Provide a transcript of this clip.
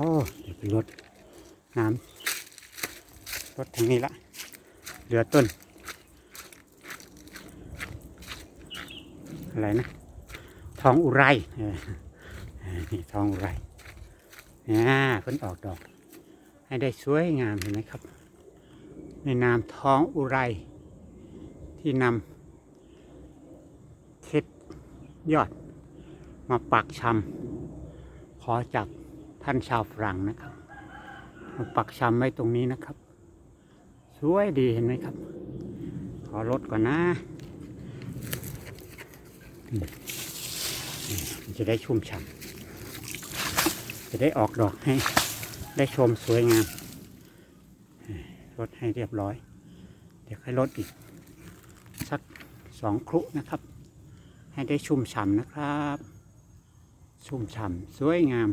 โอ้เดี๋ยวไปรดน้ำรดทางนี้ละเหลือต้น อะไรนะ ทองอุไรนี่ทองอุไรเนี่ยเพิ่นออกดอก ให้ได้สวยงามเห็นไหมครับ ในนามทองอุไรที่นำเพชรยอดมาปักชำขอจาก ท่านชาวฝรั่งนะครับมาปักชำไว้ตรงนี้นะครับ สวยดีเห็นไหมครับ ขอลดก่อนนะจะได้ชุ่มฉ่ำจะได้ออกดอกให้ ได้ชมสวยงามลดให้เรียบร้อย เดี๋ยวค่อยลดอีก สักสองครุนะครับ ให้ได้ชุ่มฉ่ำนะครับ ชุ่มฉ่ำสวยงาม